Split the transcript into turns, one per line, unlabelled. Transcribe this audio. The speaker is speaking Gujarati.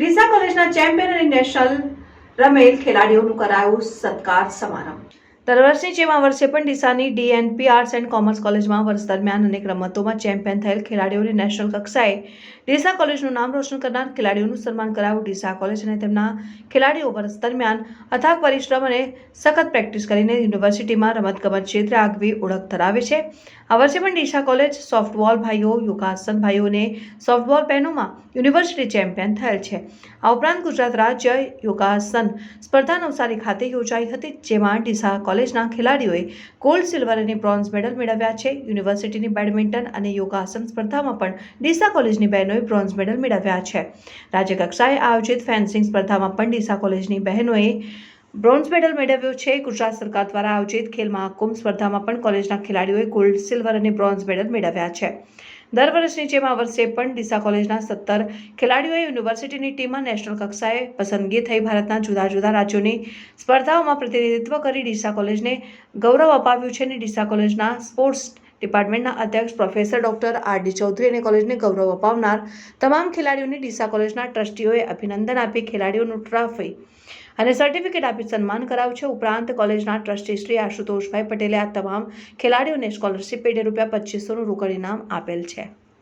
ડીસા કોલેજના ચેમ્પિયન અને નેશનલ રમેલ ખેલાડીઓનું કરાયું સત્કાર સમારંભ. દર વર્ષની જેમ આ વર્ષે પણ ડીસાની ડીએનપી આર્ટ્સ એન્ડ કોમર્સ કોલેજમાં વર્ષ દરમિયાન અનેક રમતોમાં ચેમ્પિયન થયેલ ખેલાડીઓને નેશનલ કક્ષાએ ડીસા કોલેજનું નામ રોશન કરનાર ખેલાડીઓનું સન્માન કરાવ્યું ડીસા કોલેજ અને તેમના ખેલાડીઓ વર્ષ દરમિયાન અથાગ પરિશ્રમ અને સખત પ્રેક્ટિસ કરીને યુનિવર્સિટીમાં રમતગમત ક્ષેત્રે આગવી ઓળખ ધરાવે છે. આ વર્ષે પણ ડીસા કોલેજ સોફ્ટબોલ ભાઈઓ, યોગાસન ભાઈઓ અને સોફ્ટબોલ બહેનોમાં યુનિવર્સિટી ચેમ્પિયન થયેલ છે. આ ઉપરાંત ગુજરાત રાજ્ય યોગાસન સ્પર્ધા નવસારી ખાતે યોજાઈ હતી, જેમાં ડીસા કોલેજના ખેલાડીઓએ ગોલ્ડ સિલ્વર અને બ્રોન્ઝ મેડલ મેળવ્યા છે. યુનિવર્સિટીની બેડમિન્ટન અને યોગાસન સ્પર્ધામાં પણ ડીસા કોલેજની બહેનોએ બ્રોન્ઝ મેડલ મેળવ્યા છે. રાજ્યકક્ષાએ આયોજિત ફેન્સિંગ સ્પર્ધામાં પણ ડીસા કોલેજની બહેનોએ બ્રોન્ઝ મેડલ મેળવ્યો છે. ગુજરાત સરકાર દ્વારા આયોજિત ખેલ મહાકુંભ સ્પર્ધામાં પણ કોલેજના ખેલાડીઓએ ગોલ્ડ સિલ્વર અને બ્રોન્ઝ મેડલ મેળવ્યા છે. દર વર્ષની જેમ આ વર્ષે પણ ડીસા કોલેજના સત્તર ખેલાડીઓએ યુનિવર્સિટીની ટીમમાં નેશનલ કક્ષાએ પસંદગી થઈ ભારતના જુદા જુદા રાજ્યોની સ્પર્ધાઓમાં પ્રતિનિધિત્વ કરી ડીસા કોલેજને ગૌરવ અપાવ્યું છે અને ડીસા કોલેજના સ્પોર્ટ્સ ડિપાર્ટમેન્ટના અધ્યક્ષ professor doctor R D Chaudhary અને કોલેજને ગૌરવ અપાવનાર તમામ ખેલાડીઓને ડીસા કોલેજના ટ્રસ્ટીઓએ અભિનંદન આપી ખેલાડીઓનું ટ્રોફી અને સર્ટિફિકેટ આપી સન્માન કરાવ્યું છે. ઉપરાંત કોલેજના ટ્રસ્ટી શ્રી આશુતોષભાઈ પટેલે આ તમામ ખેલાડીઓને સ્કોલરશિપ પેટે રૂપિયા પચીસોનું રોકડ ઇનામ આપેલ છે.